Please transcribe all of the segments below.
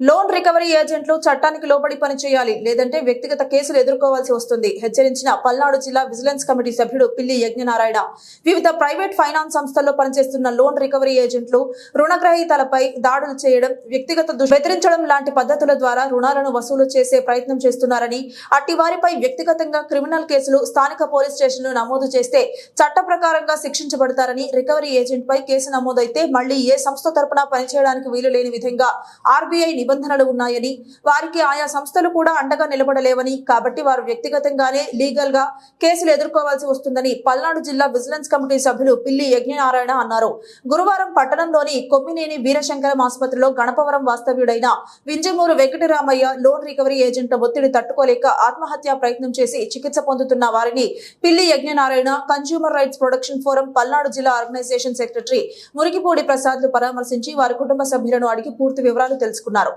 Loan recovery ఏజెంట్లు చట్టానికి లోబడి పనిచేయాలి లేదంటే వ్యక్తిగత కేసులు ఎదుర్కోవాల్సి వస్తుంది. హెచ్చరించిన పల్నాడు జిల్లా విజిలెన్స్ కమిటీ సభ్యుడు పిల్లి యజ్ఞనారాయణ. వివిధ ప్రైవేట్ ఫైనాన్స్ సంస్థల్లో పనిచేస్తున్న లోన్ రికవరీ ఏజెంట్లు రుణగ్రహీతలపై దాడులు చేయడం వ్యక్తిగత బెదిరించడం లాంటి పద్ధతుల ద్వారా రుణాలను వసూలు చేసే ప్రయత్నం చేస్తున్నారని అట్టి వారిపై వ్యక్తిగతంగా క్రిమినల్ కేసులు స్థానిక పోలీస్ స్టేషన్లు నమోదు చేస్తే చట్ట ప్రకారంగా శిక్షించబడతారని రికవరీ ఏజెంట్పై కేసు నమోదైతే మళ్ళీ ఏ సంస్థ తరపున పనిచేయడానికి వీలు లేని విధంగా ఆర్బీఐ నిబంధనలు ఉన్నాయని వారికి ఆయా సంస్థలు కూడా అండగా నిలబడలేవని కాబట్టి వారు వ్యక్తిగతంగానే లీగల్గా కేసులు ఎదుర్కోవాల్సి వస్తుందని పల్నాడు జిల్లా విజిలెన్స్ కమిటీ సభ్యులు పిల్లి యజ్ఞనారాయణ అన్నారు. గురువారం పట్టణంలోని కొమ్మినేని వీరశంకరం ఆసుపత్రిలో Ganapavaram వాస్తవ్యుడైన Vinjamuru Venkataramayya loan recovery agent ఒత్తిడి తట్టుకోలేక ఆత్మహత్యా ప్రయత్నం చేసి చికిత్స పొందుతున్న వారిని Pilli Yagnanarayana consumer rights production forum Palnadu జిల్లా ఆర్గనైజేషన్ సెక్రటరీ మురికిపూడి ప్రసాద్ పరామర్శించి వారి కుటుంబ సభ్యులను అడిగి పూర్తి వివరాలు తెలుసుకున్నారు.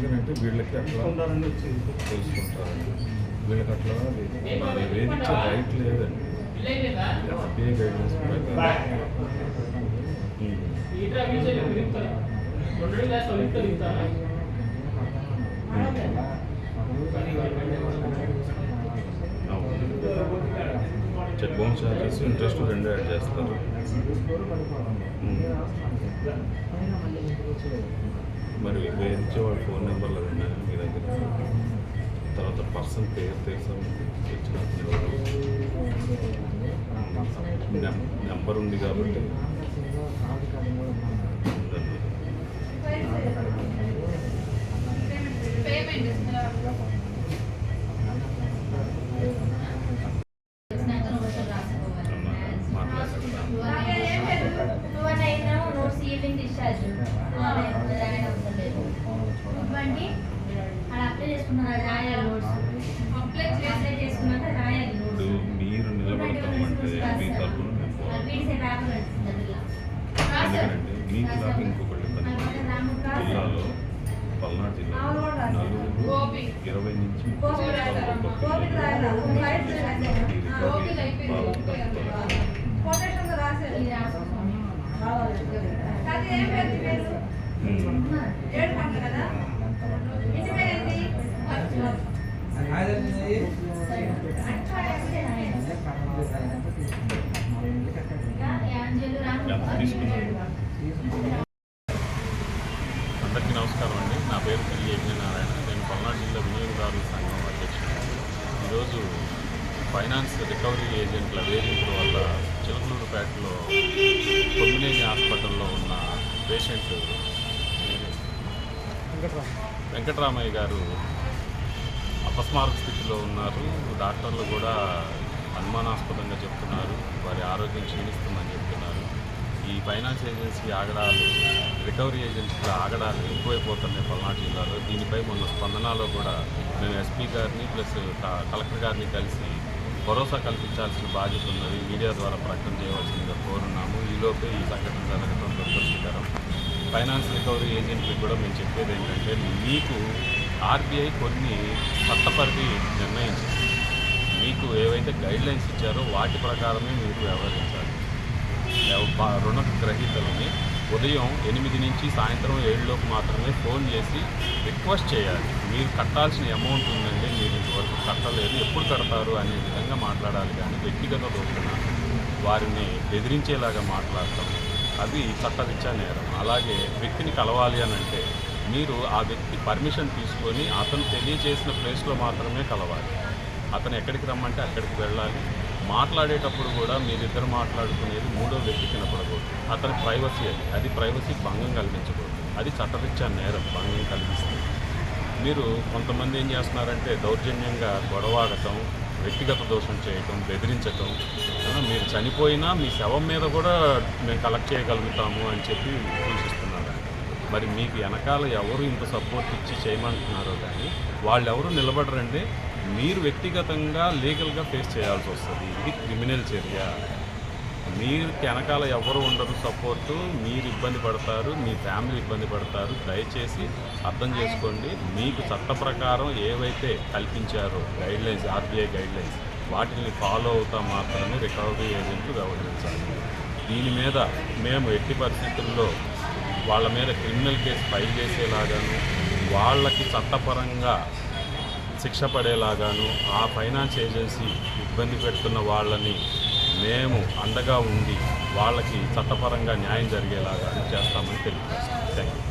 ఎందుకంటే వీళ్ళకి అట్లా తెలుసుకుంటారండి వీళ్ళకి అట్లా మరి వేధించే రైట్ లేదండి. FBI guidance. Check bounce charges interest రెండు యాడ్ చేస్తారు. మరి వేరించే వాళ్ళ ఫోన్ నెంబర్లు అవి ఉన్నాయా మీ దగ్గర తర్వాత పర్సన్ పేరు తెలుసా ఇచ్చిన నెం- నెంబర్ ఉంది కాబట్టి. ఉందండి. మాట్లాడతాను ఇవ్వండి. అలా అప్లై చేసుకున్నారు? రాయాలి నోట్స్. అప్లై చేసుకున్నాక రాయాలి నోట్స్. మీరు నిలబడతామంటే మీ తరపున మేము పోరాడతాం. పీడిసే పేపర్ వచ్చింది ఎందుకంటే మీకు నాకు ఇంకొకటి పని జిల్లాలో పల్నాడు జిల్లాలో నలుగురు ఇరవై నుంచి ముప్పై అందరికీ నమస్కారం అండి. నా పేరు పిల్లి యజ్ఞనారాయణ నేను పల్నాడు జిల్లా వినియోగదారుల సంఘం అధ్యక్షుడు. ఈరోజు ఫైనాన్స్ రికవరీ ఏజెంట్ల వేధింపుల వల్ల చిలకలూరుపేటలో కొమ్మినేని హాస్పిటల్లో ఉన్న పేషెంట్ వెంకటరామయ్య. గారు అపస్మారక స్థితిలో ఉన్నారు. డాక్టర్లు కూడా అనుమానాస్పదంగా చెప్తున్నారు. వారి ఆరోగ్యం క్షీణిస్తుందని చెప్తున్నారు. ఈ ఫైనాన్స్ ఏజెన్సీ ఆగడాలు రికవరీ ఏజెన్సీల ఆగడాలు ఎక్కువైపోతున్నాయి పల్నాడు జిల్లాలో. దీనిపై మొన్న స్పందనలో కూడా మేము ఎస్పీ గారిని ప్లస్ క- కలెక్టర్ గారిని కలిసి భరోసా కల్పించాల్సిన బాధ్యత ఉన్నది. మీడియా ద్వారా ప్రకటన చేయవలసిందిగా కోరున్నాము. ఈలోపే ఈ సంఘటన జరగడం దురదృష్టకరం. ఫైనాన్స్ రికవరీ ఏజెంట్లకు కూడా మేము చెప్పేది ఏంటంటే మీకు ఆర్బీఐ కొన్ని చట్టపరిధి నిర్ణయించింది. మీకు ఏవైతే గైడ్ లైన్స్ ఇచ్చారో వాటి ప్రకారమే మీరు వ్యవహరించాలి. రుణ గ్రహీతలని ఉదయం ఎనిమిది నుంచి సాయంత్రం ఏడులోపు మాత్రమే ఫోన్ చేసి రిక్వెస్ట్ చేయాలి. మీరు కట్టాల్సిన అమౌంట్ ఉందండి మీరు ఇంతవరకు కట్టలేదు ఎప్పుడు కడతారు అనే విధంగా మాట్లాడాలి. కానీ వ్యక్తిగత దోషణ వారిని బెదిరించేలాగా మాట్లాడతాం అది చట్టరీత్యా నేరం. అలాగే వ్యక్తిని కలవాలి అని అంటే మీరు ఆ వ్యక్తి పర్మిషన్ తీసుకొని అతను తెలియజేసిన ప్లేస్లో మాత్రమే కలవాలి. అతను ఎక్కడికి రమ్మంటే అక్కడికి వెళ్ళాలి. మాట్లాడేటప్పుడు కూడా మీరిద్దరు మాట్లాడుకునేది మూడో వ్యక్తి వినపడకూడదు. అతని ప్రైవసీ అది. అది ప్రైవసీ భంగం కలిగించకూడదు. అది చట్టరీత్యా నేరం భంగం కలిగిస్తుంది. మీరు కొంతమంది ఏం చేస్తున్నారంటే దౌర్జన్యంగా గొడవ ఆడటం వ్యక్తిగత దోషం చేయటం బెదిరించటం. మీరు చనిపోయినా మీ శవం మీద కూడా మేము కలెక్ట్ చేయగలుగుతాము అని చెప్పి సూచిస్తున్నారు. మరి మీకు వెనకాల ఎవరు ఇంత సపోర్ట్ ఇచ్చి చేయమంటున్నారో కానీ వాళ్ళు ఎవరు నిలబడరండి మీరు వ్యక్తిగతంగా లీగల్గా ఫేస్ చేయాల్సి వస్తుంది. ఇది క్రిమినల్ చర్య. మీరు వెనకాల ఎవరు ఉండరు సపోర్టు మీరు ఇబ్బంది పడతారు మీ ఫ్యామిలీ ఇబ్బంది పడతారు దయచేసి అర్థం చేసుకోండి. మీకు చట్ట ప్రకారం ఏవైతే కల్పించారో guidelines RBI guidelines వాటిని ఫాలో అవుతా మాత్రమే రికవరీ ఏజెంట్లు వ్యవహరించాలి. దీని మీద మేము ఎట్టి పరిస్థితుల్లో వాళ్ళ మీద క్రిమినల్ కేసు ఫైల్ చేసేలాగాను వాళ్ళకి చట్టపరంగా శిక్ష పడేలాగాను ఆ ఫైనాన్స్ ఏజెన్సీ ఇబ్బంది పెడుతున్న వాళ్ళని మేము అండగా ఉండి వాళ్ళకి చట్టపరంగా న్యాయం జరిగేలాగా చేస్తామని తెలియజేస్తాం. Thank you